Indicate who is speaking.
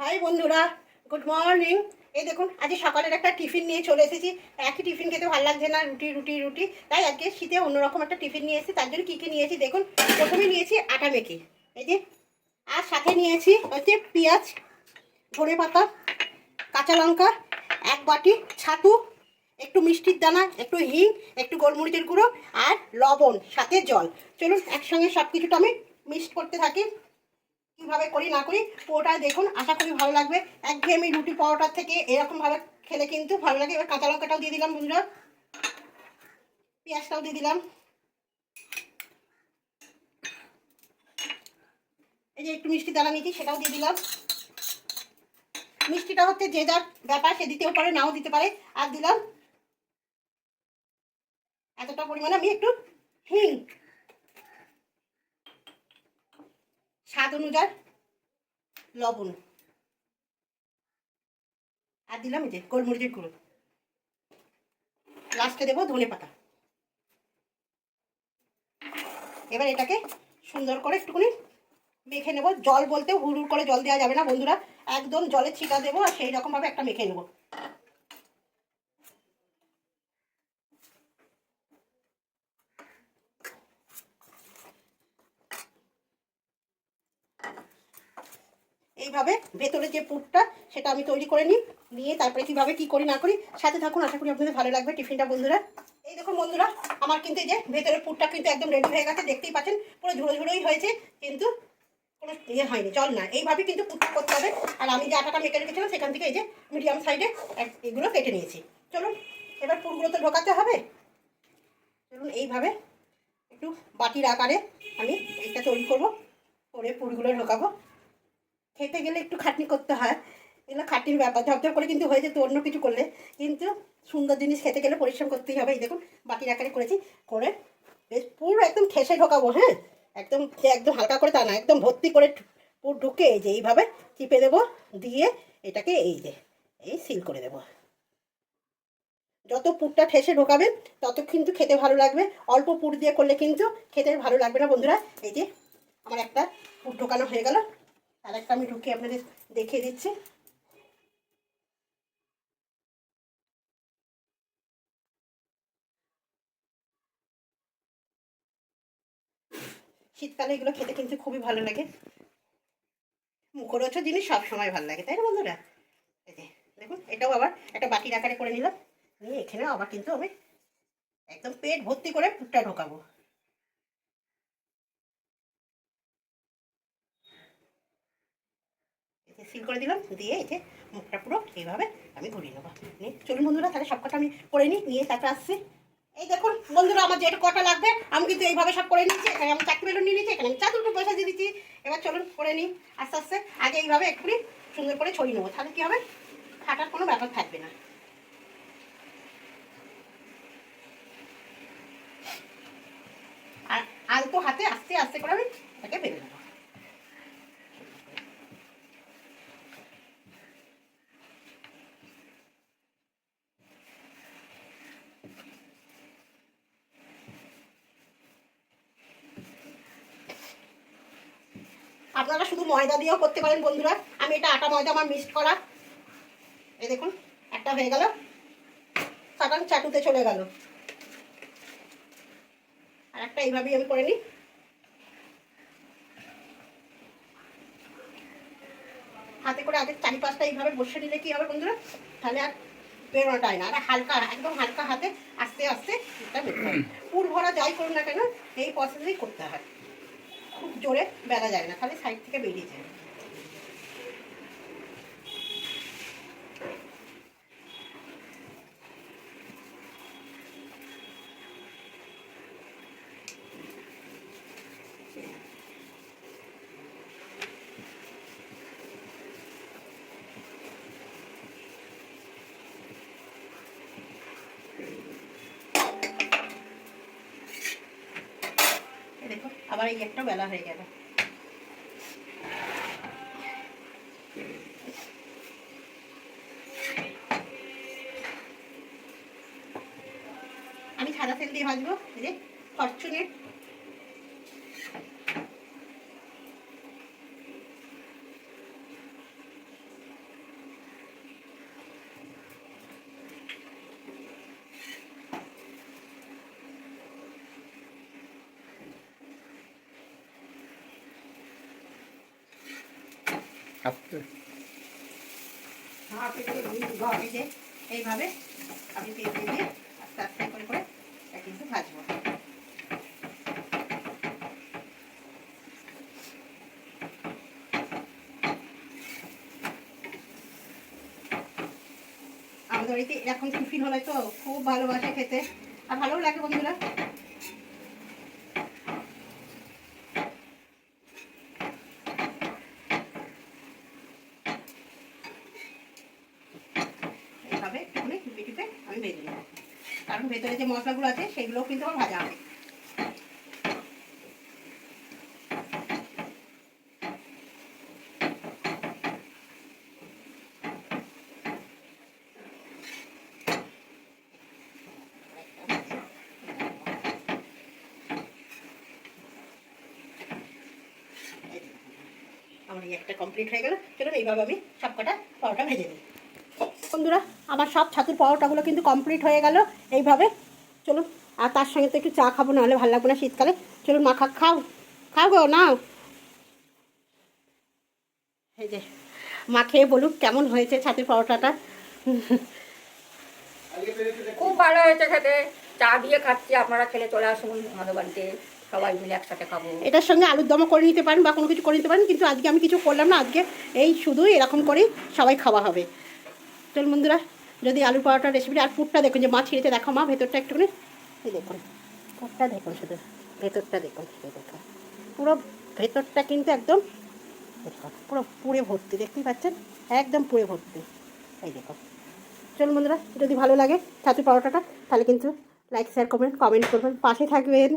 Speaker 1: High বন্ধুরা good morning এই দেখুন আজ সকালের একটা টিফিন নিয়ে চলে এসেছি। একই টিফিন খেতে ভালো লাগছে না, রুটি রুটি রুটি। তাই আজকে শীতে অন্যরকম একটা টিফিন নিয়ে এসেছি। তার জন্য কী কী নিয়েছি দেখুন, প্রথমে নিয়েছি আটা মেখে। এই যে, আর সাথে নিয়েছি হচ্ছে পেঁয়াজ, ধনে পাতা, কাঁচা লঙ্কা, এক বাটি ছাতু, একটু মিষ্টির দানা, একটু হিং, একটু গোলমরিচের গুঁড়ো, আর লবণ, সাথে জল। চলুন, একসঙ্গে সব কিছুটা আমি মিক্সড করতে থাকি। কীভাবে করি, না করি পুরোটা দেখুন। আশা করি ভালো লাগবে। একঘেয়েমি রুটি পরোটার থেকে এরকমভাবে খেলে কিন্তু ভালো লাগে। এবার কাঁচা লঙ্কাটাও দিয়ে দিলাম বন্ধুরা। পেঁয়াজটাও দিয়ে দিলাম। এই যে একটু মিষ্টি দানা নিয়েছি, সেটাও দিয়ে দিলাম। মিষ্টিটা হচ্ছে যে যার ব্যাপার, সে দিতেও পারে, নাও দিতে পারে। আর দিলাম এতটা পরিমাণে আমি একটু হিং। স্বাদ অনুযায়ী লবণ। আর দিলাম যে গোলমরিচের গুঁড়ো। লাস্টে দেবো ধনে পাতা। এবার এটাকে সুন্দর করে একটুখানি মেখে নেব। জল বলতে হুড় করে জল দেওয়া যাবে না বন্ধুরা। একদম জলে ছিটা দেবো আর সেই রকমভাবে একটা মেখে নেব। এইভাবে ভেতরে যে পুরটা, সেটা আমি তৈরি করে নিই। নিয়ে তারপরে কীভাবে, কী করি, না করি, সাথে থাকুন। আশা করি আপনাদের ভালো লাগবে টিফিনটা, বন্ধুরা। এই দেখুন, বন্ধুরা, আমার কিন্তু এই যে ভেতরে পুরটা কিন্তু একদম রেডি হয়ে গেছে। দেখতেই পাচ্ছেন, পুরো ঝুড়ো ঝুড়োই হয়েছে, কিন্তু কোনো ইয়ে হয়নি চল না। এইভাবে কিন্তু পুরটা করতে হবে। আর আমি যে আটাটা মেখে রেখেছিলাম, সেখান থেকে এই যে মিডিয়াম সাইডে এগুলো কেটে নিয়েছি। চলুন, এবার পুরগুলো তো ঢোকাতে হবে। চলুন, এইভাবে একটু বাটির আকারে আমি এইটা তৈরি করব, করে পুরগুলো ঢোকাবো। খেতে গেলে একটু খাটনি করতে হয়। এগুলো খাটনির ব্যাপার ঝপঝপ করে কিন্তু হয়ে যেত অন্য কিছু করলে। কিন্তু সুন্দর জিনিস খেতে গেলে পরিশ্রম করতেই হবে। এই দেখুন বাটির আকারে করেছি, করে বেশ পুরো একদম ঠেসে ঢোকাবো হ্যাঁ? একদম একদম হালকা করে তা না, একদম ভর্তি করে পুরো ঢুকে এই যে এইভাবে চিপে দেবো, দিয়ে এটাকে এই যে, এই সিল করে দেবো। যত পুরটা ঠেসে ঢোকাবেন তত কিন্তু খেতে ভালো লাগবে। অল্প পুর দিয়ে করলে কিন্তু খেতে ভালো লাগবে না, বন্ধুরা। এই যে, আমার একটা পুর ঢোকানো হয়ে গেল। আর একটা আমি ঢুকে আপনাদের দেখিয়ে দিচ্ছি। শীতকালে এগুলো খেতে কিন্তু খুবই ভালো লাগে। মুখরোচক জিনিস সব সময় ভালো লাগে, তাই না বন্ধুরা? দেখুন, এটাও আবার একটা বাটির আকারে করে নিলাম। নিয়ে এখানেও আবার কিন্তু আমি একদম পেট ভর্তি করে পুরটা ঢোকাবো। সিল করে দিলাম, দিয়ে এতে মুখটা পুরো এইভাবে আমি ঘুরিয়ে নেব। নিয়ে চলুন বন্ধুরা, তাহলে সব কটা আমি করে নিই, নিয়ে তারপর আসছি। এই দেখুন বন্ধুরা, আমার যেটা কটা লাগবে, আমি কিন্তু এইভাবে সব করে নিচ্ছি, এখানে আমি চাকরি বেলুন নিয়ে নিচ্ছি এখানে আমি চাদরটা পয়সা দিয়ে দিচ্ছি। এবার চলুন করে নিই, আস্তে আস্তে, আগে এইভাবে একটুখানি সুন্দর করে ছড়িয়ে নেব, তাহলে কী হবে? ফাটার কোনো ব্যাপার থাকবে না। আর আলতো হাতে আস্তে আস্তে করে আমি এটাকে বেঁধে নেব আপনারা শুধু ময়দা দিয়েও করতে পারেন, বন্ধুরা। আমি এটা আটা ময়দা আমার মিক্সড করা। এই দেখুন, একটা হয়ে গেল। সাবান চাটুতে চলে গেল। আর একটা এইভাবেই আমি করে নিই। হাতে করে আগে চারি পাঁচটা এইভাবে বসে নিলে কি হবে, বন্ধুরা? তাহলে আর বেরোনোটাই না। আর হালকা, একদম হালকা হাতে আস্তে আস্তে পুর ভরা যাই করুন না কেন, এই প্রসেসেই করতে হয়। খুব জোরে বেড়া যায় না খালি সাইড থেকে বেরিয়ে যায় এই দেখো আবার এই একটা বেলা হয়ে গেল। আমি সাদা তেল দিয়ে ভাজবো এই যে ফরচুনের
Speaker 2: আস্তে
Speaker 1: আমাদের বাড়িতে এরকম টিফিন হলে তো খুব ভালোবাসে খেতে। আর ভালোও লাগে বন্ধুরা এইভাবে একটুখানি টিপে টিপে আমি ভেজে নেব। কারণ ভেতরে যে মশলাগুলো আছে, সেগুলোও কিন্তু আমার ভাজা হবে। আমার একটা কমপ্লিট হয়ে গেল। চলুন এইভাবে আমি সব কটা পরোটা ভেজে নিই। বন্ধুরা আমার সব ছাতুর পরোটাগুলো কিন্তু কমপ্লিট হয়ে গেল। এইভাবে চলুন আর তার সঙ্গে তো একটু চা খাব নাহলে ভালো লাগবে না শীতকালে। চলুন মা খা খাও খাও গো নাও। এই যে মা খেয়ে বলুক কেমন হয়েছে ছাতুর পরোটাটা।
Speaker 3: খুব ভালো হয়েছে খেতে। চা দিয়ে খাচ্ছি আপনারা খেলে চলে আসুন আমাদের বাড়িতে। সবাই মিলে একসাথে খাব।
Speaker 1: এটার সঙ্গে আলুর দমও করে নিতে পারেন বা কোনো কিছু করে নিতে পারেন কিন্তু আজকে আমি কিছু করলাম না আজকে এই শুধুই এরকম করেই সবাই খাওয়া হবে। চল বন্ধুরা, যদি আলু পরোটার রেসিপিটা আর পুরটা দেখুন, যে মা ছিঁড়েতে দেখো মা, ভেতরটা একটুখানি, এই দেখুন পুরটা দেখুন শুধু, ভেতরটা দেখুন দেখুন, পুরো ভেতরটা কিন্তু একদম পুরো পুড়ে ভর্তি, দেখতেই পাচ্ছেন? একদম পুড়ে ভর্তি, এই দেখুন। চলুন বন্ধুরা, যদি ভালো লাগে ছাতু পরোটাটা, তাহলে কিন্তু লাইক শেয়ার করবেন কমেন্ট করবেন, পাশে থাকবেন।